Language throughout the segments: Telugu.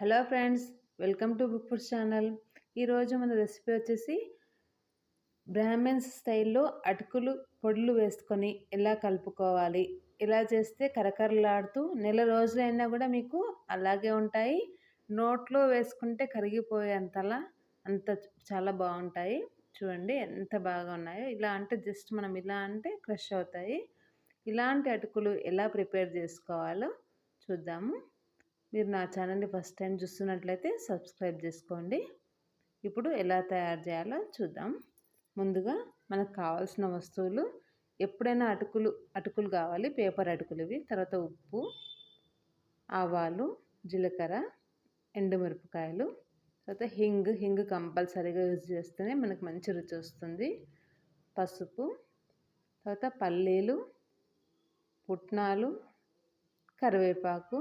Hello friends welcome to book food channel. ఈరోజు మన రెసిపీ వచ్చేసి బ్రాహ్మిన్స్ స్టైల్లో అటుకులు పొడులు వేసుకొని ఎలా కలుపుకోవాలి ఇలా చేస్తే కరకరలాడుతూ నెల రోజులైనా కూడా మీకు అలాగే ఉంటాయి. నోట్లో వేసుకుంటే కరిగిపోయేంతలా అంత చాలా బాగుంటాయి. చూడండి ఎంత బాగా ఉన్నాయో. ఇలా అంటే జస్ట్ మనం ఇలా అంటే క్రష్ అవుతాయి. ఇలాంటి అటుకులు ఎలా ప్రిపేర్ చేసుకోవాలో చూద్దాము. మీరు నా ఛానల్ని ఫస్ట్ టైం చూస్తున్నట్లయితే సబ్స్క్రైబ్ చేసుకోండి. ఇప్పుడు ఎలా తయారు చేయాలో చూద్దాం. ముందుగా మనకు కావాల్సిన వస్తువులు ఎప్పుడైనా అటుకులు అటుకులు కావాలి పేపర్ అటుకులు ఇవి తర్వాత ఉప్పు ఆవాలు జీలకర్ర ఎండుమిరపకాయలు తర్వాత హింగ్ హింగ్ కంపల్సరీగా యూజ్ చేస్తేనే మనకు మంచి రుచి వస్తుంది. పసుపు తర్వాత పల్లీలు పుట్నాలు కరివేపాకు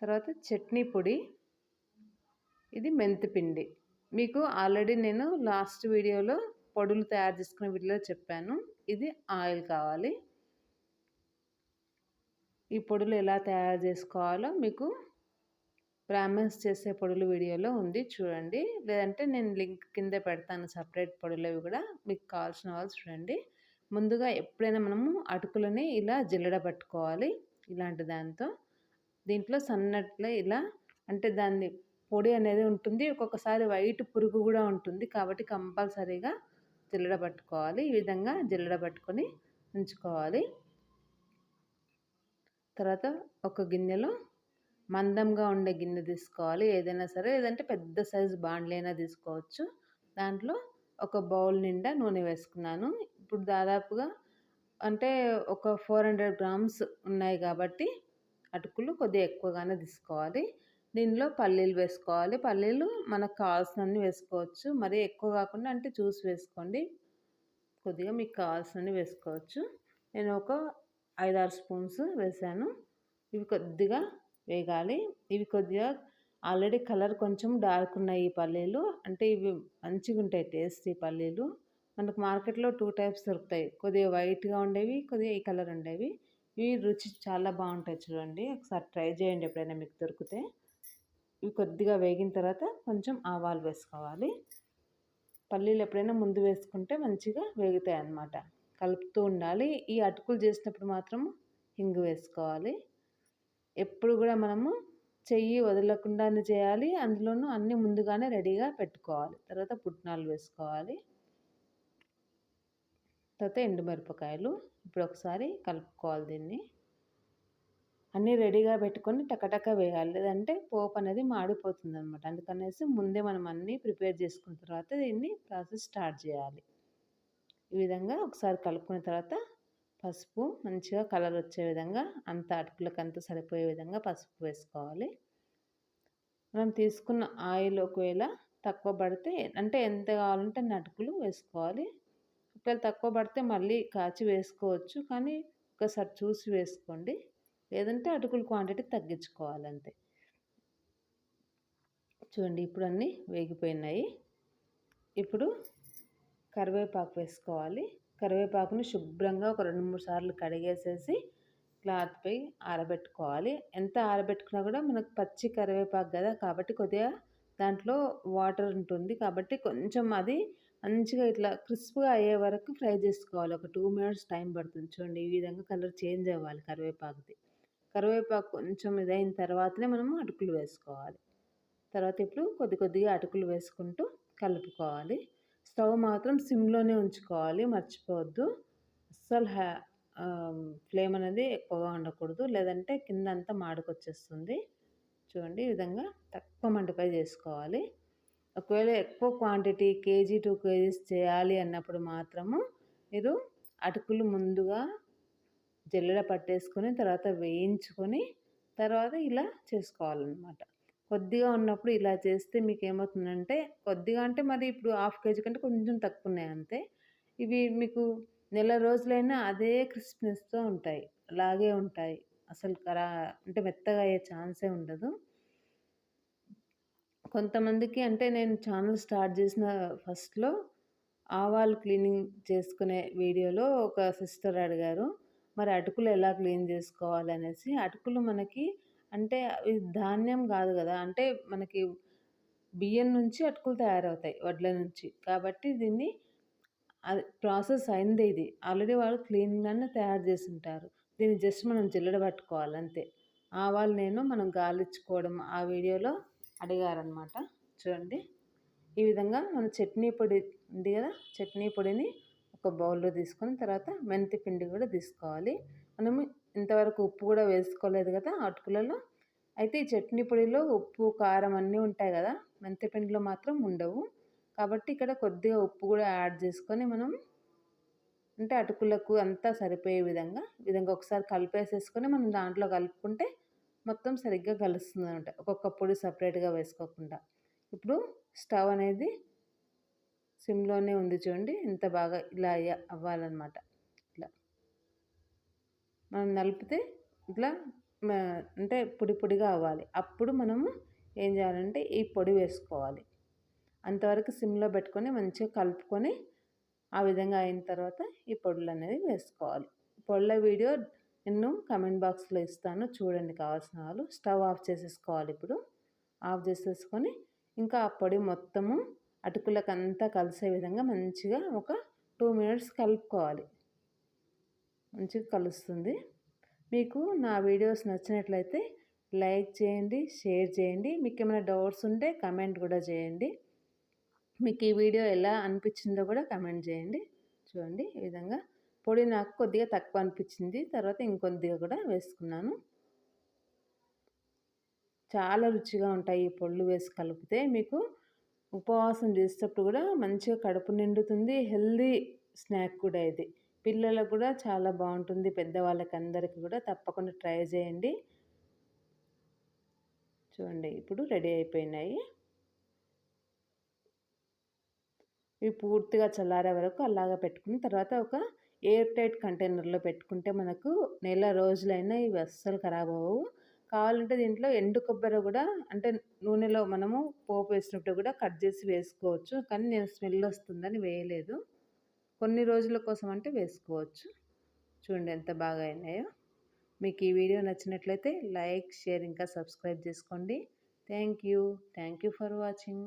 తర్వాత చట్నీ పొడి. ఇది మెంతిపిండి మీకు ఆల్రెడీ నేను లాస్ట్ వీడియోలో పొడులు తయారు చేసుకునే వీడియోలో చెప్పాను. ఇది ఆయిల్ కావాలి. ఈ పొడులు ఎలా తయారు చేసుకోవాలో మీకు బ్రాహ్మణ్స్ చేసే పొడులు వీడియోలో ఉంది. చూడండి. లేదంటే నేను లింక్ కింద పెడతాను సపరేట్ పొడులవి కూడా. మీకు కావాల్సిన వాళ్ళు చూడండి. ముందుగా ఎప్పుడైనా మనము అటుకులని ఇలా జిల్లడ పట్టుకోవాలి. ఇలాంటి దాంతో. దీంట్లో సన్నట్లో ఇలా అంటే దాన్ని పొడి అనేది ఉంటుంది. ఒక్కొక్కసారి వైట్ పురుగు కూడా ఉంటుంది. కాబట్టి కంపల్సరీగా జిల్లడ పట్టుకోవాలి. ఈ విధంగా జిల్లడ పట్టుకొని ఉంచుకోవాలి. తర్వాత ఒక గిన్నెలో మందంగా ఉండే గిన్నె తీసుకోవాలి. ఏదైనా సరే లేదంటే పెద్ద సైజు బాండ్లైనా తీసుకోవచ్చు. దాంట్లో ఒక బౌల్ నిండా నూనె వేసుకున్నాను. ఇప్పుడు దాదాపుగా అంటే ఒక ఫోర్ హండ్రెడ్ గ్రామ్స్ ఉన్నాయి కాబట్టి అటుకులు కొద్దిగా ఎక్కువగానే తీసుకోవాలి. దీనిలో పల్లీలు వేసుకోవాలి. పల్లీలు మనకు కావాల్సినన్ని వేసుకోవచ్చు. మరీ ఎక్కువ కాకుండా అంటే చూసి వేసుకోండి. కొద్దిగా మీకు కావాల్సినవి వేసుకోవచ్చు. నేను ఒక ఐదారు స్పూన్స్ వేసాను. ఇవి కొద్దిగా వేగాలి. ఇవి కొద్దిగా ఆల్రెడీ కలర్ కొంచెం డార్క్ ఉన్నాయి ఈ పల్లీలు. అంటే ఇవి మంచిగా ఉంటాయి టేస్ట్ ఈ పల్లీలు. మనకు మార్కెట్లో టూ టైప్స్ దొరుకుతాయి. కొద్దిగా వైట్గా ఉండేవి కొద్దిగా ఈ కలర్ ఉండేవి. ఈ రుచి చాలా బాగుంటాయి చూడండి. ఒకసారి ట్రై చేయండి ఎప్పుడైనా మీకు దొరికితే. ఇవి కొద్దిగా వేగిన తర్వాత కొంచెం ఆవాలు వేసుకోవాలి. పల్లీలు ఎప్పుడైనా ముందు వేసుకుంటే మంచిగా వేగుతాయి అన్నమాట. కలుపుతూ ఉండాలి. ఈ అటుకులు చేసినప్పుడు మాత్రం హింగు వేసుకోవాలి. ఎప్పుడు కూడా మనము చెయ్యి వదలకుండానే చేయాలి. అందులోనూ అన్నీ ముందుగానే రెడీగా పెట్టుకోవాలి. తర్వాత పుట్నాలు వేసుకోవాలి. తర్వాత ఎండుమిరపకాయలు. ఇప్పుడు ఒకసారి కలుపుకోవాలి దీన్ని. అన్నీ రెడీగా పెట్టుకొని టకటక వేయాలి. లేదంటే పోపు అనేది మాడిపోతుంది అనమాట అందుకనేసి ముందే మనం అన్నీ ప్రిపేర్ చేసుకున్న తర్వాత దీన్ని ప్రాసెస్ స్టార్ట్ చేయాలి. ఈ విధంగా ఒకసారి కలుపుకున్న తర్వాత పసుపు మంచిగా కలర్ వచ్చే విధంగా అంత అటుకులకు అంత సరిపోయే విధంగా పసుపు వేసుకోవాలి. మనం తీసుకున్న ఆయిల్ ఒకవేళ తక్కువ పడితే అంటే ఎంత కావాలంటే అటుకులు వేసుకోవాలి. ఒకవేళ తక్కువ పడితే మళ్ళీ కాచి వేసుకోవచ్చు. కానీ ఒకసారి చూసి వేసుకోండి. లేదంటే అటుకుల క్వాంటిటీ తగ్గించుకోవాలి అంతే చూడండి ఇప్పుడు అన్నీ వేగిపోయినాయి. ఇప్పుడు కరివేపాకు వేసుకోవాలి. కరివేపాకుని శుభ్రంగా ఒక రెండు మూడు సార్లు కడిగేసేసి క్లాత్పై ఆరబెట్టుకోవాలి. ఎంత ఆరబెట్టుకున్నా కూడా మనకు పచ్చి కరివేపాకు కదా కాబట్టి కొద్దిగా దాంట్లో వాటర్ ఉంటుంది. కాబట్టి కొంచెం అది మంచిగా ఇట్లా క్రిస్ప్గా అయ్యే వరకు ఫ్రై చేసుకోవాలి. ఒక టూ మినిట్స్ టైం పడుతుంది చూడండి. ఈ విధంగా కలర్ చేంజ్ అవ్వాలి కరివేపాకుది. కరివేపాకు కొంచెం ఇదైన తర్వాతనే మనము అటుకులు వేసుకోవాలి. తర్వాత ఇప్పుడు కొద్ది కొద్దిగా అటుకులు వేసుకుంటూ కలుపుకోవాలి. స్టవ్ మాత్రం సిమ్లోనే ఉంచుకోవాలి. మర్చిపోవద్దు. అస్సలు హ్యా ఫ్లేమ్ అనేది ఎక్కువగా ఉండకూడదు. లేదంటే కింద అంతా మాడుకొచ్చేస్తుంది. చూడండి ఈ విధంగా తక్కువ మంటపై చేసుకోవాలి. ఒకవేళ ఎక్కువ క్వాంటిటీ కేజీ టూ కేజీస్ చేయాలి అన్నప్పుడు మాత్రము మీరు అటుకులు ముందుగా జల్లెడ పట్టేసుకొని తర్వాత వేయించుకొని తర్వాత ఇలా చేసుకోవాలన్నమాట. కొద్దిగా ఉన్నప్పుడు ఇలా చేస్తే మీకు ఏమవుతుందంటే కొద్దిగా అంటే మరి ఇప్పుడు హాఫ్ కేజీ కంటే కొంచెం తక్కువ ఉన్నాయి అంతే. ఇవి మీకు నెల రోజులైనా అదే క్రిస్ప్నెస్తో ఉంటాయి. అలాగే ఉంటాయి. అసలు కరా అంటే మెత్తగా అయ్యే ఛాన్సే ఉండదు. కొంతమందికి అంటే నేను ఛానల్ స్టార్ట్ చేసిన ఫస్ట్లో ఆవాలు క్లీనింగ్ చేసుకునే వీడియోలో ఒక సిస్టర్ అడిగారు మరి అటుకులు ఎలా క్లీన్ చేసుకోవాలి? అనేసి. అటుకులు మనకి అంటే అవి ధాన్యం కాదు కదా అంటే మనకి బియ్యం నుంచి అటుకులు తయారవుతాయి వడ్ల నుంచి. కాబట్టి దీన్ని అది ప్రాసెస్ అయింది ఇది. ఆల్రెడీ వాళ్ళు క్లీన్గానే తయారు చేసి ఉంటారు దీన్ని జస్ట్ మనం జిల్లడ పట్టుకోవాలి అంతే. ఆవాలు నేను మనం గాలిచ్చుకోవడం ఆ వీడియోలో అడిగారనమాట చూడండి. ఈ విధంగా మన చట్నీ పొడి ఉంది కదా చట్నీ పొడిని ఒక బౌల్లో తీసుకొని తర్వాత మెంతి పిండి కూడా తీసుకోవాలి. మనము ఇంతవరకు ఉప్పు కూడా వేసుకోలేదు కదా అటుకులలో. అయితే ఈ చట్నీ పొడిలో ఉప్పు కారం అన్నీ ఉంటాయి కదా మెంతి పిండిలో మాత్రం ఉండవు. కాబట్టి ఇక్కడ కొద్దిగా ఉప్పు కూడా యాడ్ చేసుకొని మనం అంటే అటుకులకు అంతా సరిపోయే విధంగా విధంగా ఒకసారి కలిపేసేసుకొని మనం దాంట్లో కలుపుకుంటే మొత్తం సరిగ్గా కలుస్తుంది అనమాట ఒక్కొక్క పొడి సపరేట్గా వేసుకోకుండా. ఇప్పుడు స్టవ్ అనేది సిమ్లోనే ఉంది చూడండి. ఇంత బాగా ఇలా అవ్వాలన్నమాట. ఇట్లా మనం నలిపితే ఇట్లా అంటే పొడి పొడిగా అవ్వాలి. అప్పుడు మనము ఏం చేయాలంటే ఈ పొడి వేసుకోవాలి. అంతవరకు సిమ్లో పెట్టుకొని మంచిగా కలుపుకొని ఆ విధంగా అయిన తర్వాత ఈ పొడులు అనేది వేసుకోవాలి. పొడుల వీడియో నేను కమెంట్ బాక్స్లో ఇస్తాను. చూడండి కావాల్సిన వాళ్ళు. స్టవ్ ఆఫ్ చేసేసుకోవాలి ఇప్పుడు. ఆఫ్ చేసేసుకొని ఇంకా ఆ పొడి మొత్తము అటుకులకంతా కలిసే విధంగా మంచిగా ఒక టూ మినిట్స్ కలుపుకోవాలి. మంచిగా కలుస్తుంది. మీకు నా వీడియోస్ నచ్చినట్లయితే లైక్ చేయండి షేర్ చేయండి. మీకు ఏమైనా డౌట్స్ ఉంటే కమెంట్ కూడా చేయండి. మీకు ఈ వీడియో ఎలా అనిపించిందో కూడా కమెంట్ చేయండి. చూడండి ఈ విధంగా పొడి నాకు కొద్దిగా తక్కువ అనిపించింది. తర్వాత ఇంకొద్దిగా కూడా వేసుకున్నాను. చాలా రుచిగా ఉంటాయి ఈ పొళ్ళు వేసి కలిపితే. మీకు ఉపవాసం చేసేటప్పుడు కూడా మంచిగా కడుపు నిండుతుంది. హెల్దీ స్నాక్ కూడా ఇది. పిల్లలకు కూడా చాలా బాగుంటుంది. పెద్దవాళ్ళకి అందరికీ కూడా తప్పకుండా ట్రై చేయండి. చూడండి ఇప్పుడు రెడీ అయిపోయినాయి. ఇవి పూర్తిగా చల్లారే వరకు అలాగా పెట్టుకుని తర్వాత ఒక ఎయిర్ టైట్ కంటైనర్లో పెట్టుకుంటే మనకు నెల రోజులైనా ఇవి అస్సలు ఖరాబ్ అవ్వవు. కావాలంటే దీంట్లో ఎండు కొబ్బరి కూడా అంటే నూనెలో మనము పోపు వేసినప్పుడు కూడా కట్ చేసి వేసుకోవచ్చు. కానీ నేను స్మెల్ వస్తుందని వేయలేదు. కొన్ని రోజుల కోసం అంటే వేసుకోవచ్చు. చూడండి ఎంత బాగా అయినాయో. మీకు ఈ వీడియో నచ్చినట్లయితే లైక్ షేర్ ఇంకా సబ్స్క్రైబ్ చేసుకోండి. Thank you. Thank you for watching.